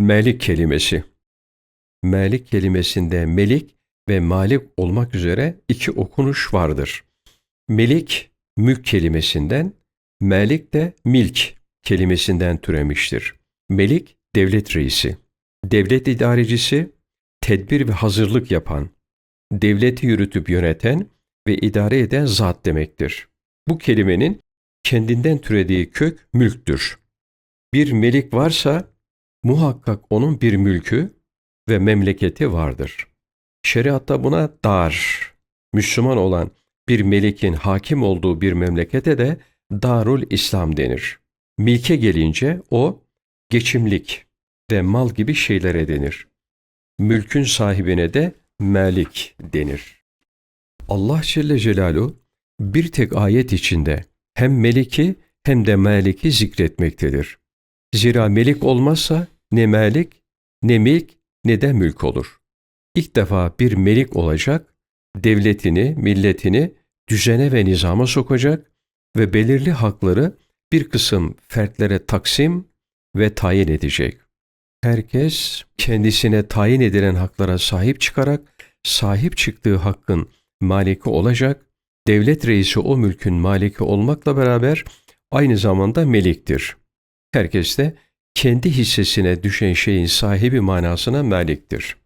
Melik kelimesi. Melik kelimesinde melik ve malik olmak üzere iki okunuş vardır. Melik, mülk kelimesinden, melik de milk kelimesinden türemiştir. Melik, devlet reisi, devlet idarecisi, tedbir ve hazırlık yapan, devleti yürütüp yöneten ve idare eden zat demektir. Bu kelimenin kendinden türediği kök mülktür. Bir melik varsa muhakkak onun bir mülkü ve memleketi vardır. Şeriatta buna dar, Müslüman olan bir melikin hakim olduğu bir memlekete de Darul İslam denir. Milke gelince o geçimlik ve mal gibi şeylere denir. Mülkün sahibine de melik denir. Allah Celle Celaluhu bir tek ayet içinde hem meliki hem de meliki zikretmektedir. Zira melik olmazsa ne melik, ne milk, ne de mülk olur. İlk defa bir melik olacak, devletini, milletini düzene ve nizama sokacak ve belirli hakları bir kısım fertlere taksim ve tayin edecek. Herkes kendisine tayin edilen haklara sahip çıkarak sahip çıktığı hakkın maliki olacak, devlet reisi o mülkün maliki olmakla beraber aynı zamanda meliktir. Herkes de kendi hissesine düşen şeyin sahibi manasına maliktir.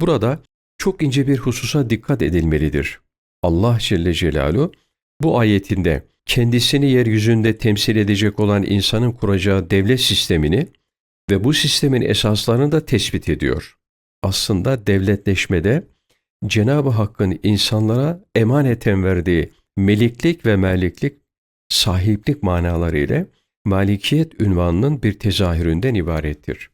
Burada çok ince bir hususa dikkat edilmelidir. Allah Celle Celaluhu bu ayetinde kendisini yeryüzünde temsil edecek olan insanın kuracağı devlet sistemini ve bu sistemin esaslarını da tespit ediyor. Aslında devletleşmede Cenab-ı Hakk'ın insanlara emaneten verdiği meliklik ve meliklik, sahiplik manaları ile malikiyet ünvanının bir tezahüründen ibarettir.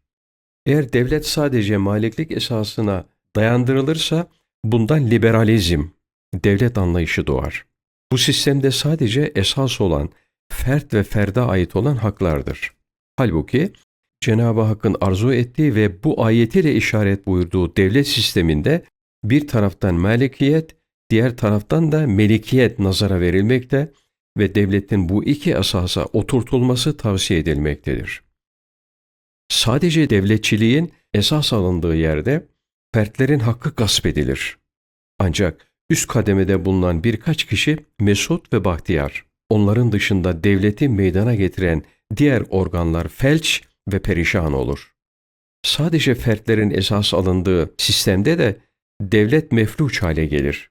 Eğer devlet sadece maliklik esasına dayandırılırsa bundan liberalizm, devlet anlayışı doğar. Bu sistemde sadece esas olan fert ve ferde ait olan haklardır. Halbuki Cenab-ı Hakk'ın arzu ettiği ve bu ayetiyle işaret buyurduğu devlet sisteminde bir taraftan malikiyet, diğer taraftan da melikiyet nazara verilmekte ve devletin bu iki asasa oturtulması tavsiye edilmektedir. Sadece devletçiliğin esas alındığı yerde fertlerin hakkı gasp edilir. Ancak üst kademede bulunan birkaç kişi mesut ve bahtiyar, onların dışında devleti meydana getiren diğer organlar felç ve perişan olur. Sadece fertlerin esas alındığı sistemde de devlet mefluç hale gelir.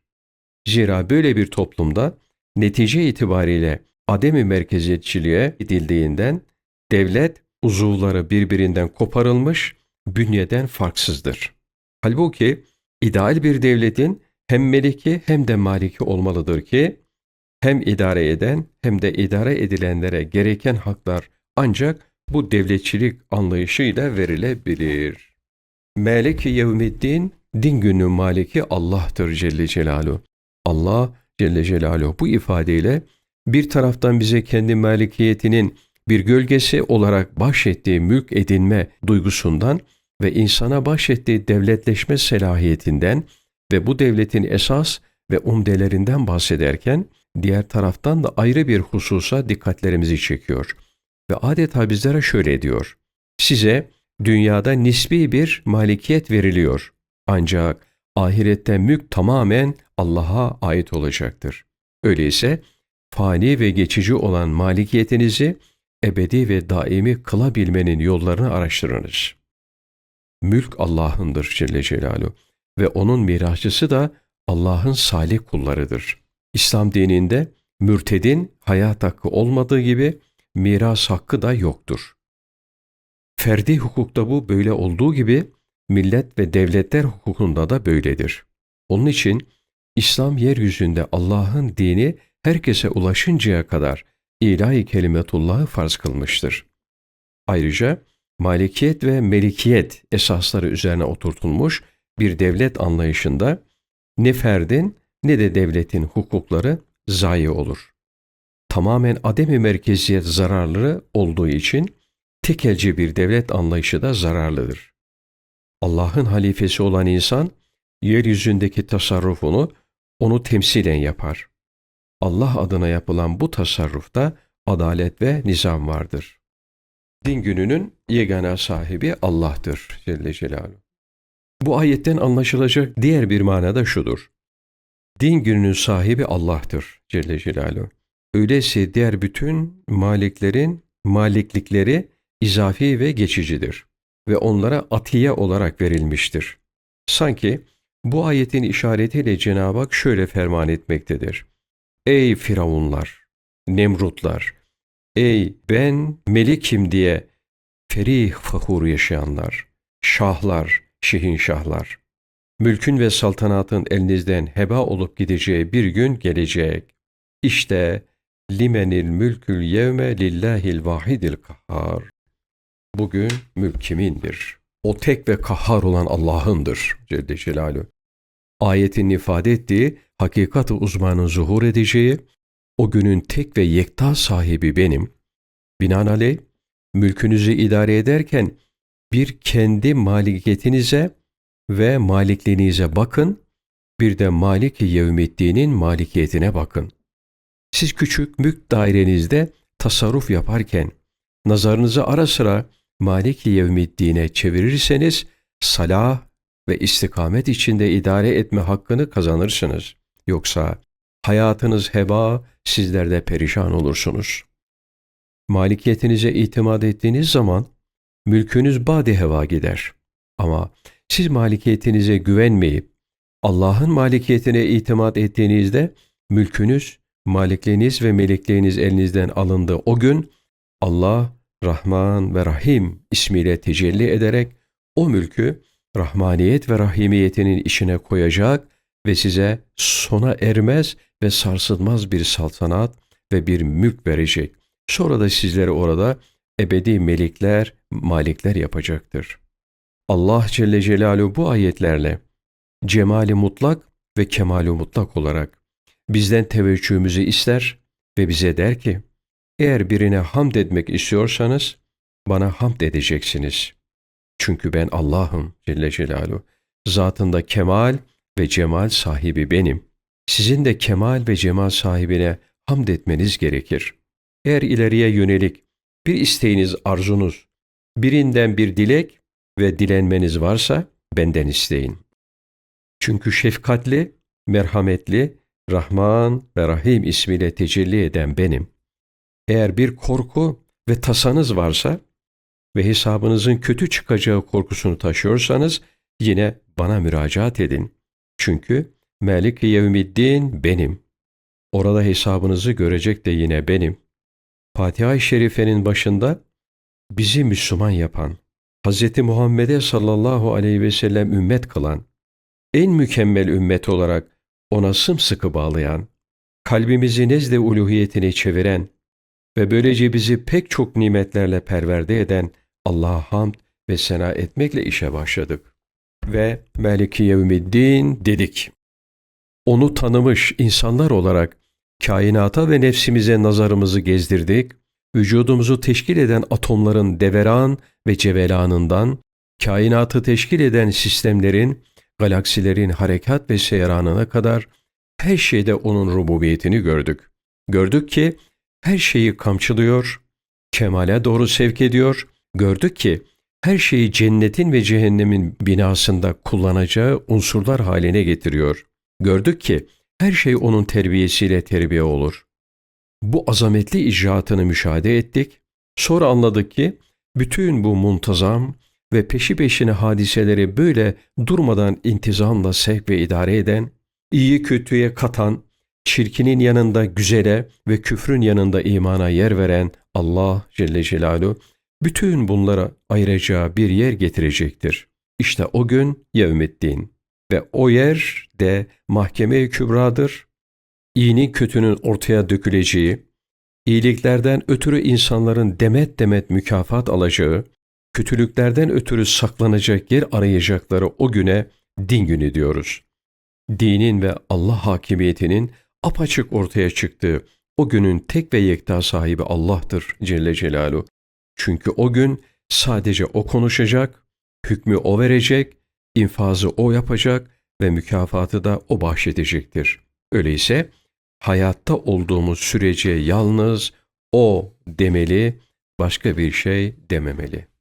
Zira böyle bir toplumda netice itibariyle ademi merkeziyetçiliğe gidildiğinden devlet uzuvları birbirinden koparılmış, bünyeden farksızdır. Halbuki ideal bir devletin hem meliki hem de maliki olmalıdır ki hem idare eden hem de idare edilenlere gereken haklar ancak bu devletçilik anlayışıyla verilebilir. Meleki yevmiddin, din günü maliki Allah'tır Celle Celaluhu. Allah Celle Celaluhu bu ifadeyle bir taraftan bize kendi malikiyetinin bir gölgesi olarak bahşettiği mülk edinme duygusundan ve insana bahşettiği devletleşme selahiyetinden ve bu devletin esas ve umdelerinden bahsederken diğer taraftan da ayrı bir hususa dikkatlerimizi çekiyor. Ve adeta bizlere şöyle diyor. Size dünyada nisbi bir malikiyet veriliyor. Ancak ahirette mülk tamamen Allah'a ait olacaktır. Öyleyse fani ve geçici olan malikiyetinizi ebedi ve daimi kılabilmenin yollarını araştırınız. Mülk Allah'ındır Celle Celaluhu ve onun mirasçısı da Allah'ın salih kullarıdır. İslam dininde mürtedin hayat hakkı olmadığı gibi miras hakkı da yoktur. Ferdi hukukta bu böyle olduğu gibi millet ve devletler hukukunda da böyledir. Onun için İslam yeryüzünde Allah'ın dini herkese ulaşıncaya kadar ilahi kelimetullahı farz kılmıştır. Ayrıca malikiyet ve melikiyet esasları üzerine oturtulmuş bir devlet anlayışında ne ferdin ne de devletin hukukları zayi olur. Tamamen ademi merkeziyet zararlı olduğu için tekelci bir devlet anlayışı da zararlıdır. Allah'ın halifesi olan insan yeryüzündeki tasarrufunu onu temsilen yapar. Allah adına yapılan bu tasarrufta adalet ve nizam vardır. din gününün yegane sahibi Allah'tır Celle Celaluhu. Bu ayetten anlaşılacak diğer bir mana da şudur. Din gününün sahibi Allah'tır Celle Celaluhu. Öyleyse diğer bütün maliklerin maliklikleri izafi ve geçicidir ve onlara atiye olarak verilmiştir. Sanki bu ayetin işaretiyle Cenab-ı Hak şöyle ferman etmektedir. Ey firavunlar, nemrutlar, ey ben melikim diye ferih fahur yaşayanlar, şahlar, şehinşahlar. Mülkün ve saltanatın elinizden heba olup gideceği bir gün gelecek. İşte limenil mülkül yevme lillahil vahidil kahhar. Bugün mülk kimindir? O tek ve kahhar olan Allah'ındır Celle Celaluhu. Ayetin ifade ettiği hakikati uzmanın zuhur edeceği, o günün tek ve yekta sahibi benim. Binaenaleyh mülkünüzü idare ederken bir kendi malikiyetinize ve malikliğinize bakın, bir de Malik-i Yevmiddin'in malikiyetine bakın. Siz küçük mülk dairenizde tasarruf yaparken nazarınızı ara sıra Malik-i Yevmiddin'e çevirirseniz salah ve istikamet içinde idare etme hakkını kazanırsınız. Yoksa hayatınız heba, sizler de perişan olursunuz. Malikiyetinize itimat ettiğiniz zaman mülkünüz bade heva gider. Ama siz malikiyetinize güvenmeyip Allah'ın malikiyetine itimat ettiğinizde mülkünüz, malikliğiniz ve melikliğiniz elinizden alındı. O gün Allah Rahman ve Rahim ismiyle tecelli ederek o mülkü rahmaniyet ve rahimiyetinin içine koyacak ve size sona ermez ve sarsılmaz bir saltanat ve bir mülk verecek. Sonra da sizleri orada ebedi melikler, malikler yapacaktır. Allah Celle Celaluhu bu ayetlerle cemali mutlak ve kemali mutlak olarak bizden teveccühümüzü ister ve bize der ki, eğer birine hamd etmek istiyorsanız bana hamd edeceksiniz. Çünkü ben Allah'ım Celle Celaluhu. Zatında kemal ve cemal sahibi benim. Sizin de kemal ve cemal sahibine hamd etmeniz gerekir. Eğer ileriye yönelik bir isteğiniz, arzunuz, birinden bir dilek ve dilenmeniz varsa benden isteyin. Çünkü şefkatli, merhametli, Rahman ve Rahim ismiyle tecelli eden benim. Eğer bir korku ve tasanız varsa ve hesabınızın kötü çıkacağı korkusunu taşıyorsanız yine bana müracaat edin. Çünkü Melik-i Yevmiddin benim. Orada hesabınızı görecek de yine benim. Fatiha-i Şerife'nin başında bizi Müslüman yapan, Hz. Muhammed'e sallallahu aleyhi ve sellem ümmet kılan, en mükemmel ümmet olarak ona sımsıkı bağlayan, kalbimizi nezle uluhiyetine çeviren ve böylece bizi pek çok nimetlerle perverde eden Allah'a hamd ve sena etmekle işe başladık. Ve Meliki Yevmiddin dedik. Onu tanımış insanlar olarak kainata ve nefsimize nazarımızı gezdirdik, vücudumuzu teşkil eden atomların deveran ve cevelanından, kainatı teşkil eden sistemlerin, galaksilerin harekat ve seyranına kadar her şeyde onun rububiyetini gördük. Gördük ki her şeyi kamçılıyor, kemale doğru sevk ediyor, gördük ki her şeyi cennetin ve cehennemin binasında kullanacağı unsurlar haline getiriyor. Gördük ki her şey onun terbiyesiyle terbiye olur. Bu azametli icraatını müşahede ettik. Sonra anladık ki bütün bu muntazam ve peşi peşine hadiseleri böyle durmadan intizamla sevk ve idare eden, iyi kötüye katan, çirkinin yanında güzele ve küfrün yanında imana yer veren Allah Celle Celaluhu bütün bunlara ayıracağı bir yer getirecektir. İşte o gün Yevmiddin ve o yer de mahkeme-i kübradır. İyinin kötünün ortaya döküleceği, iyiliklerden ötürü insanların demet demet mükafat alacağı, kötülüklerden ötürü saklanacak yer arayacakları o güne din günü diyoruz. Dinin ve Allah hakimiyetinin apaçık ortaya çıktığı o günün tek ve yekta sahibi Allah'tır Celle Celaluhu. Çünkü o gün sadece o konuşacak, hükmü o verecek, infazı o yapacak ve mükafatı da o bahşedecektir. Öyleyse hayatta olduğumuz sürece yalnız o demeli başka bir şey dememeli.